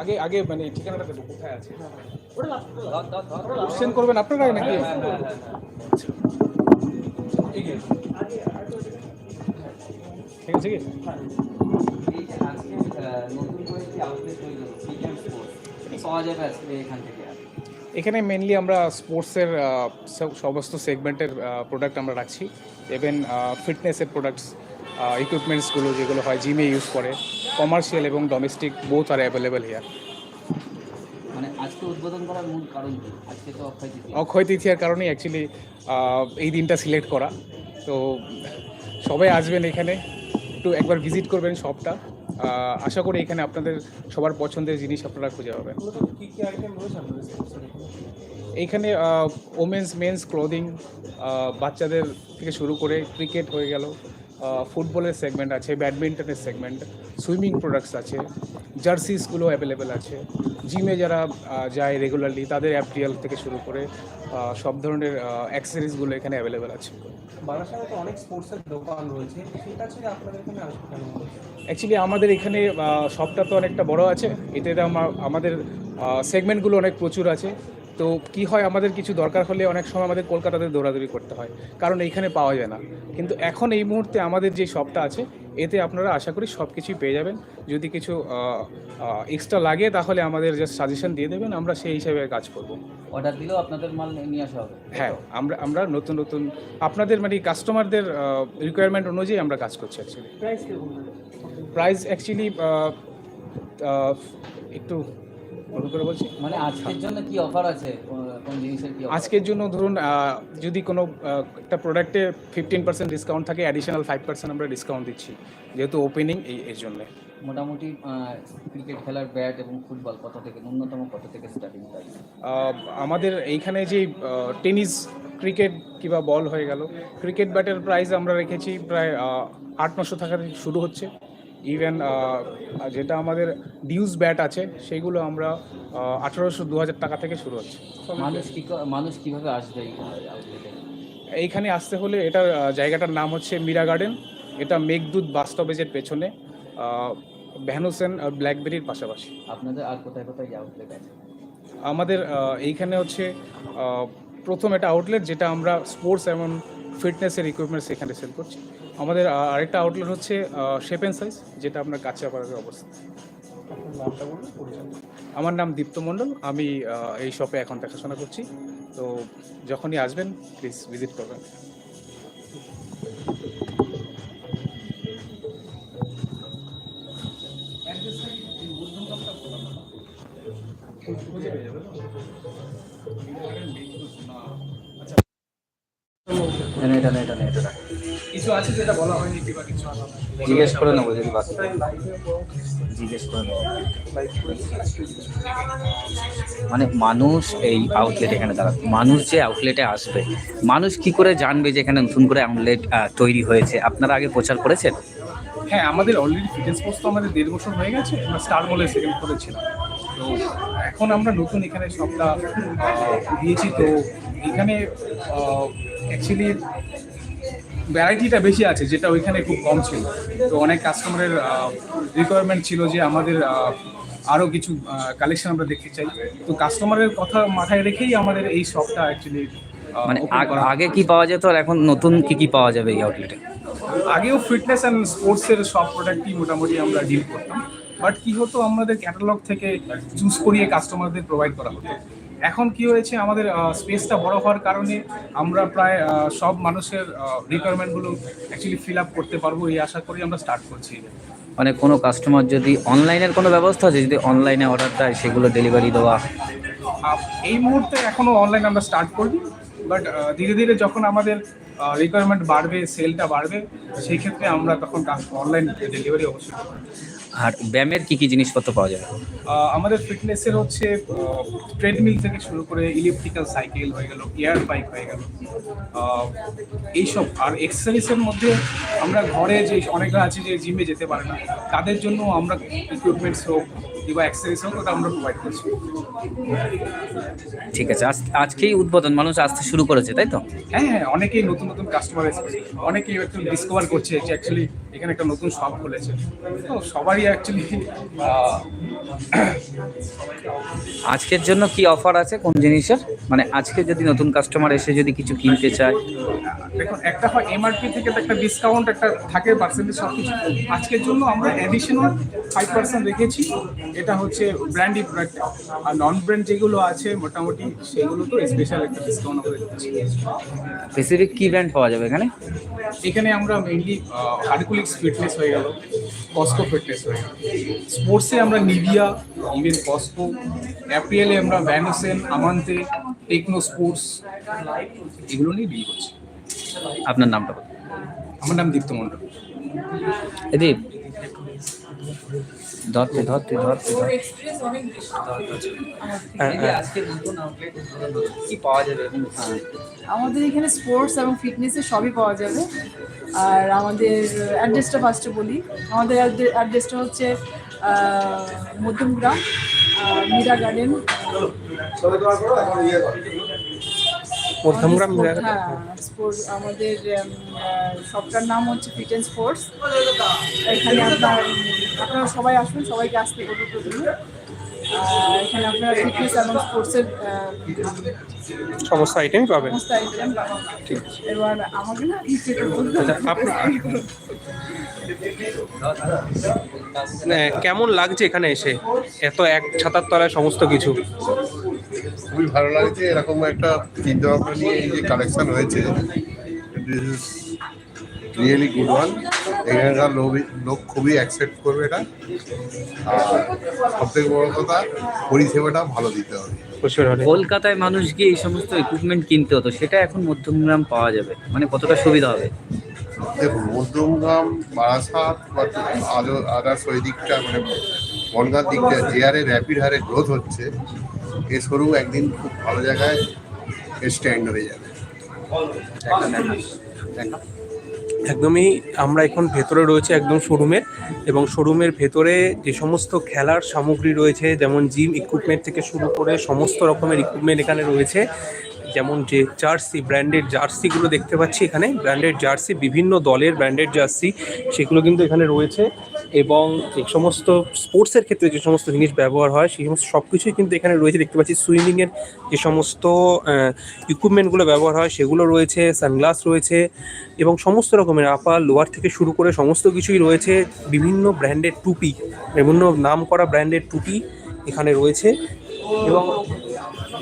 আগে আগে মানে ঠিকানাটা দেবো কোথায় আছে? কোশ্চেন করবেন আপনারা নাকি? ঠিক আছে কি এখানে মেনলি আমরা স্পোর্টসের সমস্ত সেগমেন্টের প্রোডাক্ট আমরা রাখছি। ইভেন ফিটনেসের প্রোডাক্টস ইকুইপমেন্টসগুলো যেগুলো হয় জিমে ইউজ করে কমার্শিয়াল এবং domestic both R available here মানে আজকে উদ্বোধন করার মূল কারণ কি? আজকে তো অক্ষয় তৃতীয়া। অক্ষয় তৃতীয়ার কারণেই অ্যাকচুয়ালি এই দিনটা সিলেক্ট করা। তো সবাই আসবেন এখানে একটু একবার ভিজিট করবেন শপটা আশা করি এখানে আপনাদের সবার পছন্দের জিনিস আপনারা খুঁজে পাবেন। এইখানে ওমেন্স মেন্স ক্লোদিং বাচ্চাদের থেকে শুরু করে ক্রিকেট হয়ে গেল। ফুটবলের সেগমেন্ট আছে ব্যাডমিন্টনের সেগমেন্ট সুইমিং প্রোডাক্টস আছে জার্সিসগুলো অ্যাভেলেবেল আছে। জিমে যারা যায় রেগুলারলি তাদের অ্যাপ্রিয়াল থেকে শুরু করে সব ধরনের অ্যাক্সেসরিজগুলো এখানে অ্যাভেলেবেল আছে। বারাসাতে অনেক স্পোর্টসের দোকান রয়েছে সেটা ছেড়ে আপনাদের এখানে আসবে কেন? অ্যাকচুয়ালি আমাদের এখানে শপটা তো অনেকটা বড় আছে এতে তো আমাদের সেগমেন্টগুলো অনেক প্রচুর আছে। তো কি হয় আমাদের কিছু দরকার হলে অনেক সময় আমাদের কলকাতাতে দৌড়াদৌড়ি করতে হয় কারণ এইখানে পাওয়া যায় না। কিন্তু এখন এই মুহূর্তে আমাদের যে শপটা আছে এতে আপনারা আশা করি সব কিছুই পেয়ে যাবেন। যদি কিছু এক্সট্রা লাগে তাহলে আমাদের জাস্ট সাজেশন দিয়ে দেবেন আমরা সেই হিসাবে কাজ করব। অর্ডার দিলেও আপনাদের মাল নিয়ে আসা হবে। হ্যাঁ আমরা আমরা নতুন নতুন আপনাদের মানে কাস্টমারদের রিকোয়ারমেন্ট অনুযায়ী আমরা কাজ করছি অ্যাকচুয়ালি প্রাইস প্রাইস অ্যাকচুয়ালি একটু করে বলছি। মানে আজকের জন্য কি অফার আছে? কোন- কোন জিনিসের কি আজকের জন্য ধরুন যদি কোনো একটা প্রোডাক্টে ফিফটিন পার্সেন্ট ডিসকাউন্ট থাকে অ্যাডিশনাল ফাইভ পার্সেন্ট আমরা ডিসকাউন্ট দিচ্ছি যেহেতু ওপেনিং এই এর জন্য। মোটামুটি ক্রিকেট খেলার ব্যাট এবং ফুটবল কত থেকে ন্যূনতম কত থেকে স্টার্টিং প্রাইস আমাদের এইখানে যে টেনিস ক্রিকেট কিংবা বল হয়ে গেল ক্রিকেট ব্যাটের প্রাইস আমরা রেখেছি প্রায় আট নশো টাকা থেকে শুরু হচ্ছে। ইভেন যেটা আমাদের ডিউজ ব্যাট আছে সেগুলো আমরা আঠারোশো দু হাজার টাকা থেকে শুরু হচ্ছে। মানুষ কি মানুষ কীভাবে আসবে এইখানে আসতে হলে এটার জায়গাটার নাম হচ্ছে মীরা গার্ডেন। এটা মেঘদূত বাস স্টপেজের পেছনে ভ্যানুসেন আর ব্ল্যাকবেরির পাশাপাশি। আপনাদের আর কোথায় কোথায় আউটলেট আছে? আমাদের এইখানে হচ্ছে প্রথম একটা আউটলেট যেটা আমরা স্পোর্টস এবং ফিটনেসের ইকুইপমেন্টস এখানে সেল করছি। আমাদের আরেকটা আউটলেট হচ্ছে শেপ অ্যান্ড সাইজ যেটা আপনার অবস্থা। আপনার পরিচয়। আমার নাম দীপ্ত মণ্ডল, আমি এই শপে এখন দেখাশোনা করছি। তো যখনই আসবেন প্লিজ ভিজিট করবেন। এটা এটা এটা এটা রাখ। কিছু আছে যেটা বলা হয়নি কিংবা কিছু আছে জিজ্ঞেস করে নেব যদি বাকি জিজ্ঞেস করে নেব। মানে মানুষ এই আউটলেট এখানে দাঁড়াবে মানুষ যে আউটলেটে আসবে মানুষ কি করে জানবে যে এখানে নতুন করে আউটলেট তৈরি হয়েছে? আপনারা আগে প্রচার করেছেন? হ্যাঁ আমাদের অলরেডি ফিটনেস পোস্ট তো আমাদের দেড় বছর হয়ে গেছে আমরা স্টার মলে সেকেন্ড ফ্লোরে ছিলাম তো এখন আমরা নতুন এখানে সবটা দিয়েছি তো এখানে অ্যাকচুয়ালি ভ্যারাইটিটা বেশি আছে যেটা ওইখানে খুব কম ছিল। তো অনেক কাস্টমারের রিকোয়ারমেন্ট ছিল যে আমাদের আরও কিছু কালেকশন আমরা দেখতে চাই। তো কাস্টমারের কথা মাথায় রেখেই আমাদের এই শপটা অ্যাকচুয়ালি মানে আগ- কি পাওয়া যেত আর এখন নতুন কি কি পাওয়া যাবে এই আউটলেটে আগেও ফিটনেস অ্যান্ড স্পোর্টসের সব প্রোডাক্টই মোটামুটি আমরা ডিল করতাম। বাট কি হতো আমাদের ক্যাটালগ থেকে চুজ করিয়ে কাস্টমারদের প্রোভাইড করা হতো। এখন কি হয়েছে আমাদের স্পেসটা বড় হওয়ার কারণে আমরা প্রায় সব মানুষের রিকোয়ারমেন্টগুলো অ্যাকচুয়ালি ফিল আপ করতে পারব এই আশা করি আমরা স্টার্ট করছি। মানে কোনো কাস্টমার যদি অনলাইনের কোনো ব্যবস্থা আছে যদি অনলাইনে অর্ডার দেয় সেগুলো ডেলিভারি দেওয়া? এই মুহূর্তে এখনও অনলাইন আমরা স্টার্ট করি বাট ধীরে ধীরে যখন আমাদের রিকোয়ারমেন্ট বাড়বে সেলটা বাড়বে সেই ক্ষেত্রে আমরা তখন অনলাইন ডেলিভারি অবশ্যই করব। আর ব্যায়ামের কি কি জিনিসপত্র পাওয়া যাবে আমাদের ফিটনেসের হচ্ছে ট্রেডমিল থেকে শুরু করে ইলেকট্রিক্যাল সাইকেল হয়ে গেল এয়ার বাইক হয়ে গেল এইসব আর এক্সারসাইজের মধ্যে আমরা ঘরে যে অনেকরা আছে যে জিমে যেতে পারে না তাদের জন্য আমরা ইকুইপমেন্টস হোক কিংবা ওটা আমরা প্রোভাইড করছি। ঠিক আছে আজ আজকেই উদ্বোধন মানুষ আসতে শুরু করেছে তাই তো? হ্যাঁ হ্যাঁ অনেকেই নতুন নতুন কাস্টমার এসেছে অনেকেই একটু ডিসকভার করছে যে অ্যাকচুয়ালি এখানে একটা নতুন শপ খুলেছে। তো সবারই অ্যাকচুয়ালি আজকের জন্য কি অফার আছে কোন জিনিসের? মানে আজকে যদি নতুন কাস্টমার এসে যদি কিছু কিনতে চায়। দেখুন একটা হয় এমআরপি থেকে তো একটা ডিসকাউন্ট একটা থাকে পার্সেন্টেজ সব কিছু আজকের জন্য আমরা অ্যাডিশনাল ফাইভ পার্সেন্ট রেখেছি। এটা হচ্ছে ব্র্যান্ডি প্রোডাক্ট আর নন ব্র্যান্ড যেগুলো আছে মোটামুটি সেগুলো তো স্পেশাল একটা ডিসকাউন্ট আমরা রেখেছি। স্পেসিফিক কি ব্র্যান্ড পাওয়া যাবে এখানে? এখানে আমরা মেইনলি হারকুলিক্স ফিটনেস হয়ে গেল কস্কো ফিটনেস হয়ে গেল। স্পোর্টসে আমরা নিভিয়া ইভেন কস্কো অ্যাপ্রিয়ালে আমরা ভ্যানোসেন আমান্তে টেকনো স্পোর্টস এগুলো নিয়ে ডিল করছি। আপনার নামটা আমার নাম দীপ্ত মণ্ডল। এদি আউটলেট পাওয়া যাবে আমাদের এখানে স্পোর্টস এবং ফিটনেসের সবই পাওয়া যাবে। আর আমাদের অ্যাড্রেসটা ফার্স্টে বলি। আমাদের অ্যাড্রেসটা হচ্ছে মধ্যমগ্রাম মীরা গার্ডেন আমাদের sport- হ্যাঁ আমাদের শপটার নাম হচ্ছে ফিট অ্যান্ড স্পোর্টস এখানে আপনার আপনারা সবাই আসবেন সবাইকে আসতে প্রথমে। এখানে আপনারা ফিটনেস এবং স্পোর্টসের সমস্ত আইটেমই পাবেন। এবার আমাকে না মানে কেমন লাগছে এখানে এসে? এত এক ছাতার তলায় সমস্ত কিছু। খুবই ভালো লাগছে এরকম একটা চিন্তা ভাবনা নিয়ে এই যে কালেকশন হয়েছে রিয়েলি গুড ওয়ান এখানকার লোক লোক খুবই অ্যাকসেপ্ট করবে এটা। আর সবথেকে বড় কথা পরিষেবাটা ভালো দিতে হবে। কলকাতায় মানুষ গিয়ে এই সমস্ত ইকুইপমেন্ট কিনতে হতো সেটা এখন মধ্যমগ্রাম পাওয়া যাবে মানে কতটা সুবিধা হবে? দেখুন মধ্যমগ্রাম বারাসাত বা আদার্স ওই দিকটা মানে বনগার দিকটা যে হারে র্যাপিড হারে গ্রোথ হচ্ছে এ শোরুম একদিন খুব ভালো জায়গায় স্ট্যান্ড হয়ে যাবে। একদমই আমরা এখন ভেতরে রয়েছে একদম শোরুমের এবং শোরুমের ভেতরে যে সমস্ত খেলার সামগ্রী রয়েছে, যেমন জিম ইকুইপমেন্ট থেকে শুরু করে সমস্ত রকমের ইকুইপমেন্ট এখানে রয়েছে। যেমন যে জার্সি ব্র্যান্ডেড জার্সিগুলো দেখতে পাচ্ছি এখানে। ব্র্যান্ডেড জার্সি, বিভিন্ন দলের ব্র্যান্ডেড জার্সি, সেগুলো কিন্তু এখানে রয়েছে। এবং যে সমস্ত স্পোর্টসের ক্ষেত্রে যে সমস্ত জিনিস ব্যবহার হয়, সেই সমস্ত সব কিছুই কিন্তু এখানে রয়েছে। দেখতে পাচ্ছি সুইমিংয়ের যে সমস্ত ইকুইপমেন্টগুলো ব্যবহার হয়, সেগুলো রয়েছে সানগ্লাস রয়েছে, এবং সমস্ত রকমের আপার লোয়ার থেকে শুরু করে সমস্ত কিছুই রয়েছে। বিভিন্ন ব্র্যান্ডের টুপি, বিভিন্ন নাম করা ব্র্যান্ডের টুপি এখানে রয়েছে। এবং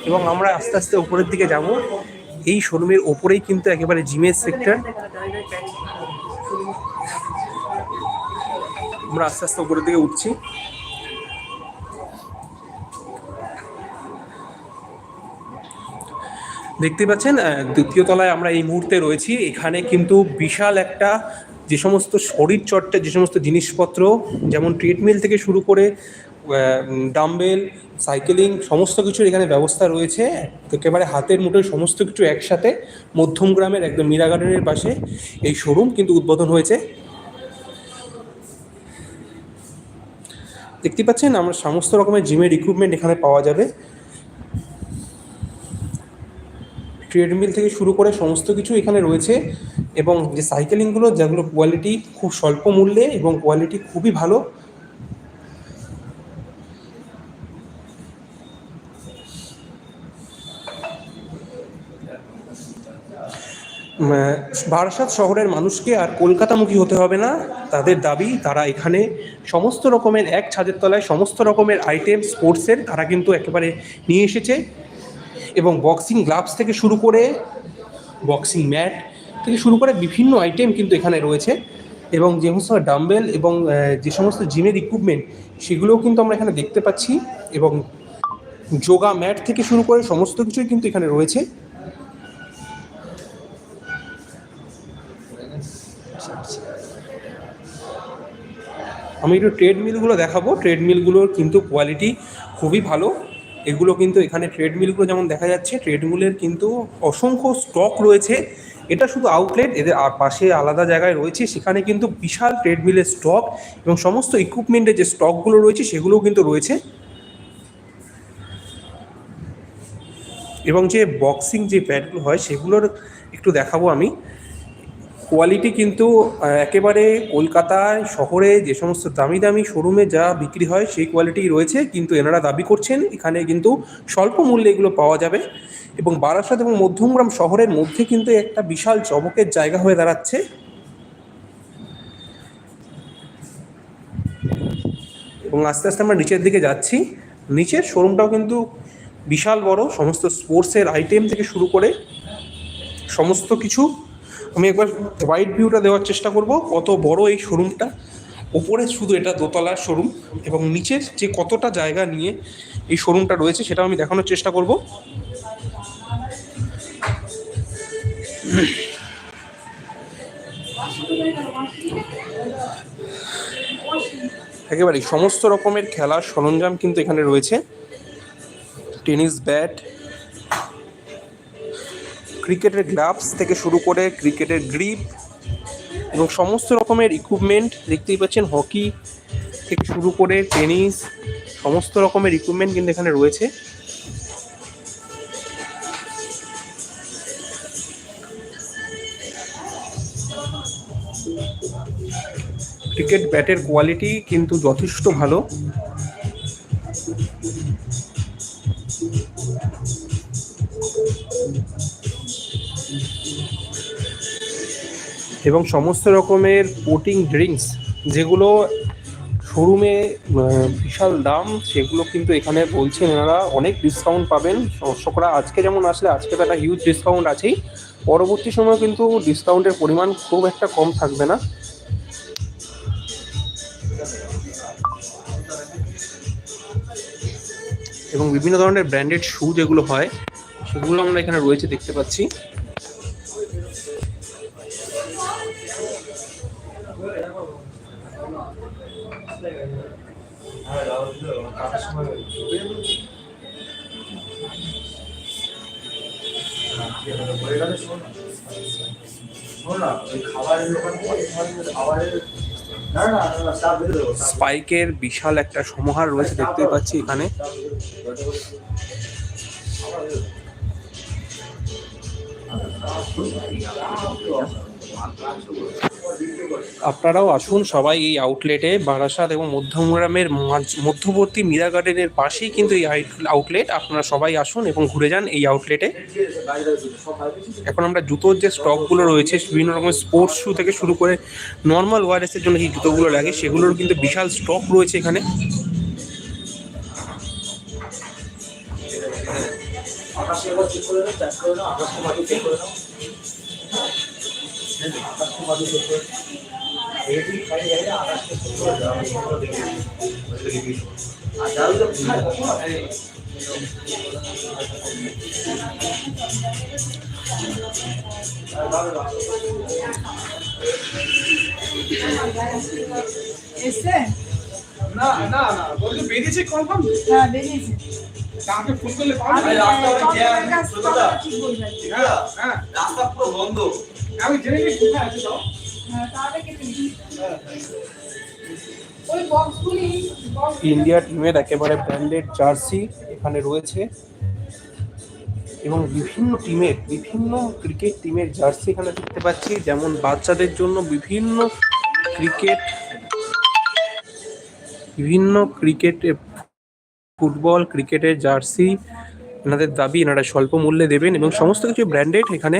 এবং আমরা আস্তে আস্তে ওপরের দিকে যাব। এই শোরুমের ওপরেই কিন্তু একেবারে জিমের সেক্টর। আমরা আস্তে আস্তে উপরের দিকে উঠছি। দেখতে পাচ্ছেন দ্বিতীয় তলায় আমরা এই মুহূর্তে রয়েছি। এখানে কিন্তু বিশাল একটা যে সমস্ত শরীর চর্চা যে সমস্ত জিনিসপত্র, যেমন ট্রেডমিল থেকে শুরু করে ডাম্বেল সাইকেলিং সমস্ত কিছুর এখানে ব্যবস্থা রয়েছে। একেবারে হাতের মুঠোয় সমস্ত কিছু একসাথে, মধ্যম গ্রামের একদম মীরা গার্ডেনের পাশে এই শোরুম কিন্তু উদ্বোধন হয়েছে। দেখতে পাচ্ছেন, আমরা সমস্ত রকমের জিমের ইকুইপমেন্ট এখানে পাওয়া যাবে। ট্রেডমিল থেকে শুরু করে সমস্ত কিছু এখানে রয়েছে এবং যে সাইকেলিংগুলো যেগুলো কোয়ালিটি খুব স্বল্প মূল্যে এবং কোয়ালিটি খুবই ভালো বারাসাত শহরের মানুষকে আর কলকাতামুখী হতে হবে না। তাদের দাবি, তারা এখানে সমস্ত রকমের এক ছাদের তলায় সমস্ত রকমের আইটেম স্পোর্টসের তারা কিন্তু একেবারে নিয়ে এসেছে। এবং বক্সিং গ্লাভস থেকে শুরু করে বক্সিং ম্যাট থেকে শুরু করে বিভিন্ন আইটেম কিন্তু এখানে রয়েছে। এবং যে সমস্ত ডাম্বেল এবং যে সমস্ত জিমের ইকুইপমেন্ট সেগুলোও কিন্তু আমরা এখানে দেখতে পাচ্ছি। এবং যোগা ম্যাট থেকে শুরু করে সমস্ত কিছুই কিন্তু এখানে রয়েছে। আমি একটু ট্রেডমিলগুলো দেখাবো। ট্রেডমিলগুলোর কিন্তু কোয়ালিটি খুবই ভালো। এগুলো কিন্তু এখানে ট্রেডমিলগুলো যেমন দেখা যাচ্ছে ট্রেডমিলের কিন্তু অসংখ্য স্টক রয়েছে। এটা শুধু আউটলেট এদের পাশে আলাদা জায়গায় রয়েছে। সেখানে কিন্তু বিশাল ট্রেডমিলের স্টক এবং সমস্ত ইকুইপমেন্টের যে স্টকগুলো রয়েছে, সেগুলোও কিন্তু রয়েছে। এবং যে বক্সিং যে প্যাডগুলো হয়, সেগুলোর একটু দেখাবো আমি। কোয়ালিটি কিন্তু একেবারে কলকাতায় শহরে যে সমস্ত দামি দামি শোরুমে যা বিক্রি হয় সেই কোয়ালিটি রয়েছে। কিন্তু এনারা দাবি করছেন, এখানে কিন্তু স্বল্প মূল্যে এগুলো পাওয়া যাবে। এবং বারাসাত এবং মধ্যমগ্রাম শহরের মধ্যে কিন্তু একটা বিশাল চমকের জায়গা হয়ে দাঁড়াচ্ছে। এবং আস্তে আস্তে আমরা নিচের দিকে যাচ্ছি। নিচের শোরুমটাও কিন্তু বিশাল বড়, সমস্ত স্পোর্টসের আইটেম থেকে শুরু করে সমস্ত কিছু আমি একবার ওয়াইড ভিউটা দেওয়ার চেষ্টা করব। কত বড় এই শোরুমটা ওপরে শুধু এটা দোতলার শোরুম এবং নিচের যে কতটা জায়গা নিয়ে এই শোরুমটা রয়েছে সেটা আমি দেখানোর চেষ্টা করব। একেবারে সমস্ত রকমের খেলার সরঞ্জাম কিন্তু এখানে রয়েছে। টেনিস ব্যাট ক্রিকেটের গ্লাভস থেকে শুরু করে ক্রিকেটের গ্রিপ এবং সমস্ত রকমের ইকুইপমেন্ট দেখতেই পাচ্ছেন, হকি থেকে শুরু করে টেনিস, সমস্ত রকমের ইকুইপমেন্ট কিন্তু এখানে রয়েছে। ক্রিকেট ব্যাটের কোয়ালিটি কিন্তু যথেষ্ট ভালো। এবং সমস্ত রকমের পোটিং ড্রিঙ্কস, যেগুলো শোরুমে বিশাল দাম, সেগুলো কিন্তু এখানে বলছেন এনারা, অনেক ডিসকাউন্ট পাবেন। দর্শকরা আজকে যেমন আসলে, আজকে তো একটা হিউজ ডিসকাউন্ট আছেই। পরবর্তী সময় কিন্তু ডিসকাউন্টের পরিমাণ খুব একটা কম থাকবে না। এবং বিভিন্ন ধরনের ব্র্যান্ডেড শু যেগুলো হয়, সেগুলো আমরা এখানে রয়েছে, দেখতে পাচ্ছি। স্পাইকের বিশাল একটা সমাহার রয়েছে দেখতেই পাচ্ছি এখানে। আপনারাও আসুন সবাই এই আউটলেটে বারাসাত এবং মধ্যমগ্রামের মধ্যবর্তী মীরা গার্ডেনের পাশেই কিন্তু এই আউটলেট আপনারা সবাই আসুন এবং ঘুরে যান এই আউটলেটে এখন আমরা জুতোর যে স্টকগুলো রয়েছে, বিভিন্ন রকমের স্পোর্টস শু থেকে শুরু করে নর্মাল ওয়ারেসের জন্য যে জুতোগুলো লাগে, সেগুলোর কিন্তু বিশাল স্টক রয়েছে এখানে। এসছে না না না বলছি বেরিয়েছে কনফার্ম হ্যাঁ বেরিয়েছে। কাকে ফোন করলে পাওয়া ঠিক বলবেন হ্যাঁ। হ্যাঁ। রাস্তা পুরো বন্ধ। আমি জেনে নিই কোথায় আছে তাও হ্যাঁ তাহলে কেটে দিন ওই বক্সগুলি বক্স ইন্ডিয়া টিমের একেবারে ব্র্যান্ডেড জার্সি এখানে রয়েছে। এবং বিভিন্ন টিমের বিভিন্ন ক্রিকেট টিমের জার্সি এখানে দেখতে পাচ্ছি। যেমন বাচ্চাদের জন্য বিভিন্ন ক্রিকেট বিভিন্ন ক্রিকেট ফুটবল ক্রিকেটের জার্সি। এনাদের দাবি এনারা স্বল্প মূল্যে দেবেন এবং সমস্ত কিছু ব্র্যান্ডেড এখানে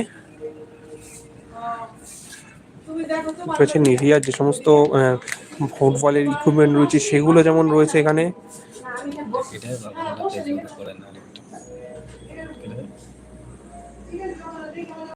তুমি দেখো তো রয়েছে নিভিয়ার যে সমস্ত ফুটবলের ইকুইপমেন্ট রয়েছে সেগুলো যেমন রয়েছে এখানে।